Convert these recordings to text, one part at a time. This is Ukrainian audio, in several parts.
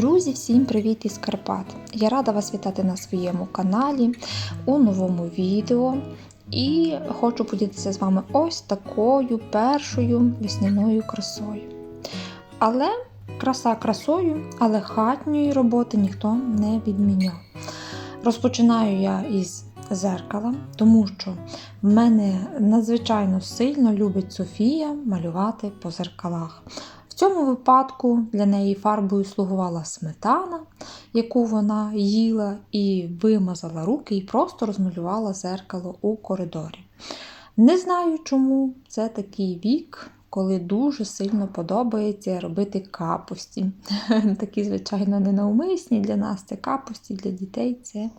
Друзі, всім привіт із Карпат! Я рада вас вітати на своєму каналі у новому відео. І хочу поділитися з вами ось такою першою весняною красою. Але краса красою, але хатньої роботи ніхто не відміняв. Розпочинаю я із зеркала, тому що в мене надзвичайно сильно любить Софія малювати по зеркалах. Цьому випадку для неї фарбою слугувала сметана, яку вона їла і вимазала руки, і просто розмалювала зеркало у коридорі. Не знаю, чому це такий вік, коли дуже сильно подобається робити капусті. Такі, звичайно, ненавмисні для нас це капусті, для дітей це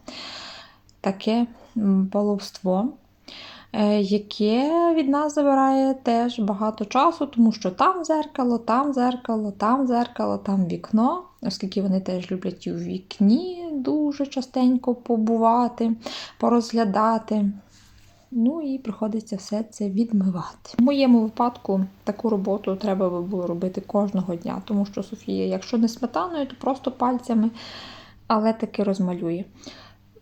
таке баловство. Яке від нас забирає теж багато часу, тому що там зеркало, там зеркало, там зеркало, там вікно, оскільки вони теж люблять і у вікні дуже частенько побувати, порозглядати. Ну і приходиться все це відмивати. В моєму випадку таку роботу треба би було робити кожного дня, тому що Софія, якщо не сметаною, то просто пальцями, але таки розмалює.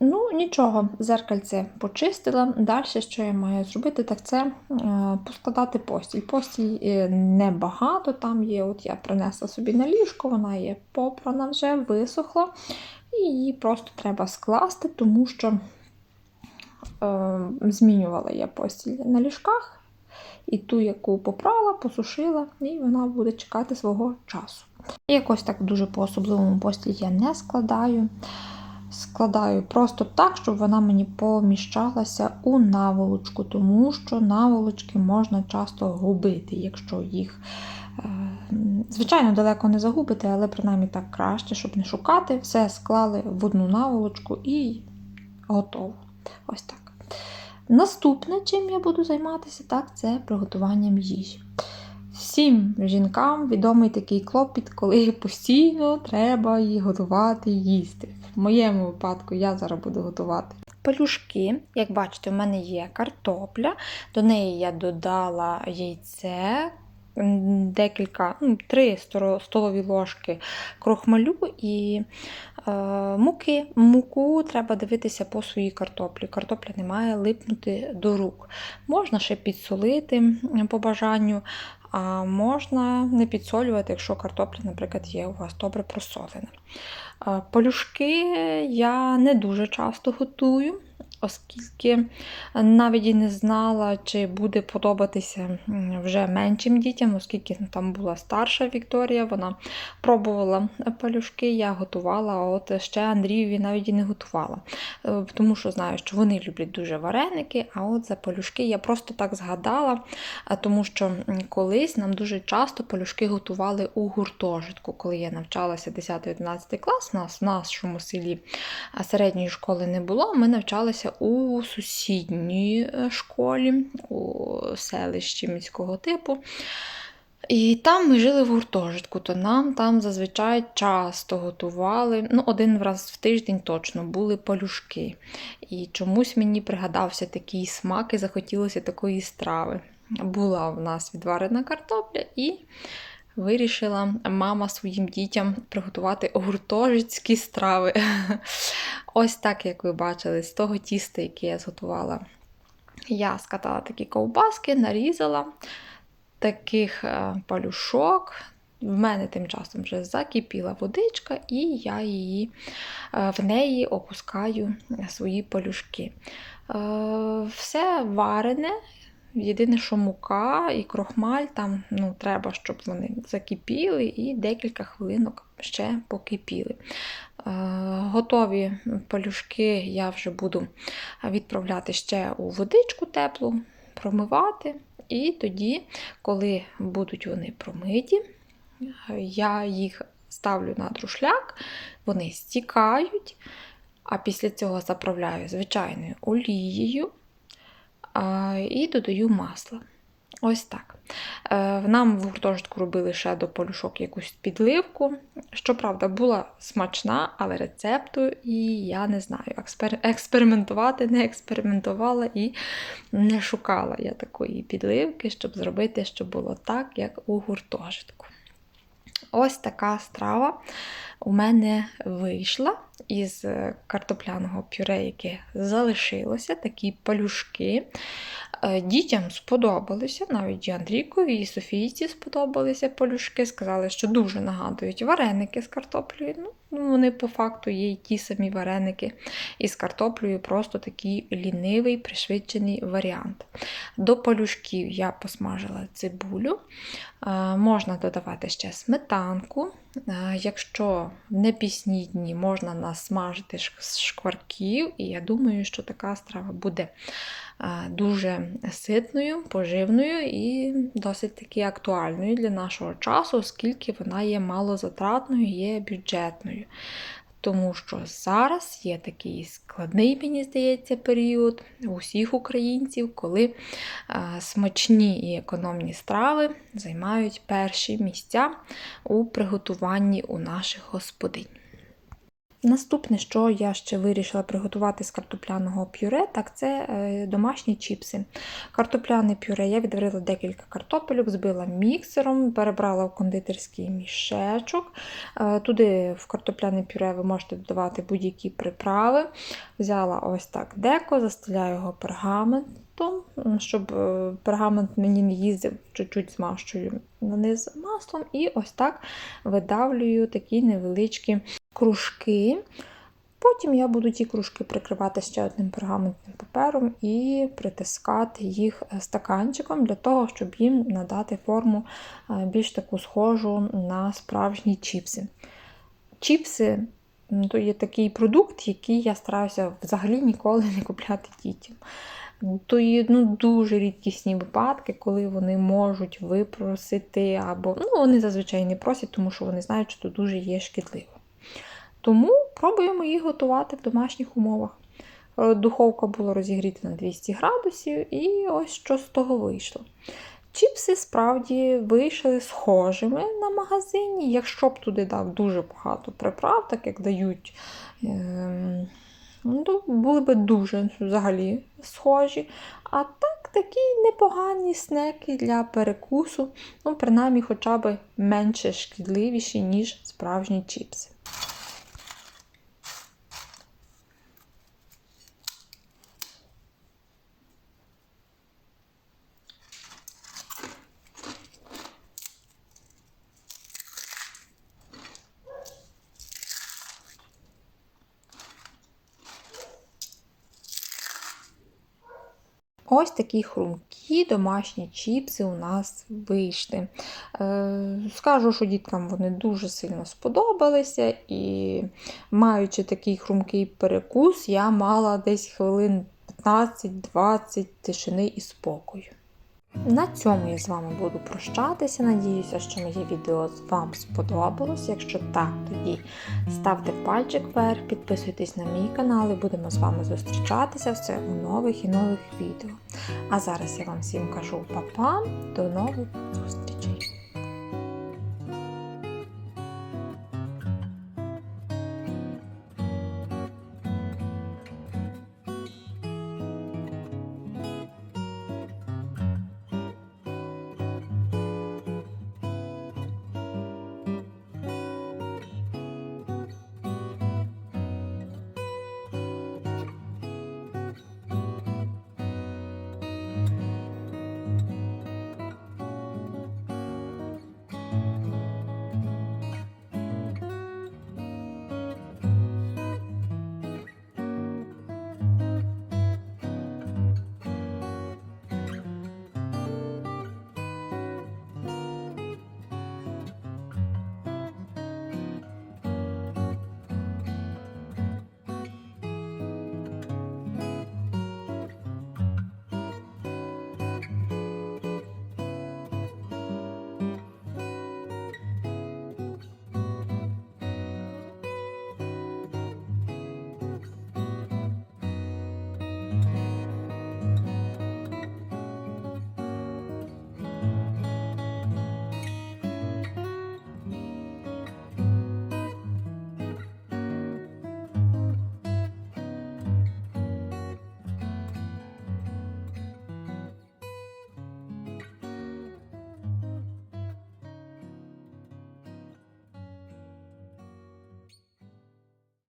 Ну, нічого, зеркальце почистила. Далі, що я маю зробити, так це е, поскладати постіль. Постіль е, небагато, там є, от я принесла собі на ліжко, вона є попрана вже, висохла. І її просто треба скласти, тому що е, змінювала я постіль на ліжках. І ту, яку попрала, посушила, і вона буде чекати свого часу. І якось так дуже по-особливому постіль я не складаю складаю просто так, щоб вона мені поміщалася у наволочку, тому що наволочки можна часто губити, якщо їх, е, звичайно, далеко не загубити, але принаймні так краще, щоб не шукати. Все склали в одну наволочку і готово. Ось так. Наступне, чим я буду займатися, так, це приготуванням їжі. Всім жінкам відомий такий клопіт, коли постійно треба її готувати їсти. В моєму випадку я зараз буду готувати пелюшки. Як бачите, у мене є картопля, до неї я додала яйце, декілька, ну, три столові ложки крохмалю і е, муки. Муку треба дивитися по своїй картоплі. Картопля не має липнути до рук. Можна ще підсолити по бажанню, а можна не підсолювати, якщо картопля, наприклад, є у вас добре просолена. Полюшки я не дуже часто готую оскільки навіть і не знала, чи буде подобатися вже меншим дітям, оскільки там була старша Вікторія, вона пробувала палюшки, я готувала, а от ще Андрієві навіть і не готувала. Е, тому що знаю, що вони люблять дуже вареники, а от за палюшки я просто так згадала, тому що колись нам дуже часто палюшки готували у гуртожитку, коли я навчалася 10-11 клас, нас в нашому селі середньої школи не було, ми навчалися навчалася у сусідній е, школі, у селищі міського типу. І там ми жили в гуртожитку, то нам там зазвичай часто готували, ну, один раз в тиждень точно були полюшки. І чомусь мені пригадався такий смак і захотілося такої страви. Була в нас відварена картопля і вирішила мама своїм дітям приготувати гуртожитські страви. Ось так, як ви бачили, з того тіста, яке я зготувала. Я скатала такі ковбаски, нарізала таких е, палюшок. В мене тим часом вже закипіла водичка, і я її е, в неї опускаю свої палюшки. Е, все варене, Єдине, що мука і крохмаль, там ну, треба, щоб вони закипіли і декілька хвилинок ще покипіли. Е, готові палюшки я вже буду відправляти ще у водичку теплу, промивати. І тоді, коли будуть вони промиті, я їх ставлю на друшляк, вони стікають, а після цього заправляю звичайною олією і додаю масло. Ось так. Е, нам в гуртожитку робили ще до полюшок якусь підливку. Щоправда, була смачна, але рецепту, і я не знаю, експериментувати не експериментувала і не шукала я такої підливки, щоб зробити, щоб було так, як у гуртожитку. Ось така страва у мене вийшла із е, картопляного пюре, яке залишилося, такі палюшки. Е, Дітям сподобалися, навіть і Андрійкові, і Софійці сподобалися палюшки. Сказали, що дуже нагадують вареники з картоплею. Ну, вони по факту є й ті самі вареники із картоплею, просто такий лінивий, пришвидшений варіант. До палюшків я посмажила цибулю. Е, Можна додавати ще сметанку. Якщо в непісні дні можна насмажити шкварків, і я думаю, що така страва буде дуже ситною, поживною і досить таки актуальною для нашого часу, оскільки вона є малозатратною, є бюджетною. Тому що зараз є такий складний, мені здається, період у всіх українців, коли е, смачні і економні страви займають перші місця у приготуванні у наших господинь. Наступне, що я ще вирішила приготувати з картопляного пюре, так це е, домашні чіпси. Картопляне пюре я відварила декілька картопельок, збила міксером, перебрала в кондитерський мішечок. Е, Туди в картопляне пюре ви можете додавати будь-які приправи. Взяла ось так деко, застеляю його пергаментом, м, щоб е, пергамент мені не їздив, чуть-чуть змащую наниз маслом, і ось так видавлюю такі невеличкі кружки. Потім я буду ті кружки прикривати ще одним пергаментним папером і притискати їх е, стаканчиком для того, щоб їм надати форму е, більш таку схожу на справжні чіпси. Чіпси то є такий продукт, який я стараюся взагалі ніколи не купляти дітям. То є ну, дуже рідкісні випадки, коли вони можуть випросити, або ну, вони зазвичай не просять, тому що вони знають, що це дуже є шкідливо. Тому пробуємо їх готувати в домашніх умовах. Е, Духовка була розігріта на 200 градусів, і ось що з того вийшло. Чіпси справді вийшли схожими на магазині, якщо б туди дав дуже багато приправ, так як дають, ем, ну, то були би дуже взагалі схожі. А так, такі непогані снеки для перекусу, ну, принаймні, хоча б менше шкідливіші, ніж справжні чіпси. Ось такі хрумкі домашні чіпси у нас вийшли. Е, Скажу, що діткам вони дуже сильно сподобалися, і маючи такий хрумкий перекус, я мала десь хвилин 15-20 тишини і спокою. На цьому я з вами буду прощатися. Надіюся, що моє відео вам сподобалось. Якщо так, тоді ставте пальчик вверх, підписуйтесь на мій канал і будемо з вами зустрічатися все у нових і нових відео. А зараз я вам всім кажу па-па, до нових зустрічей!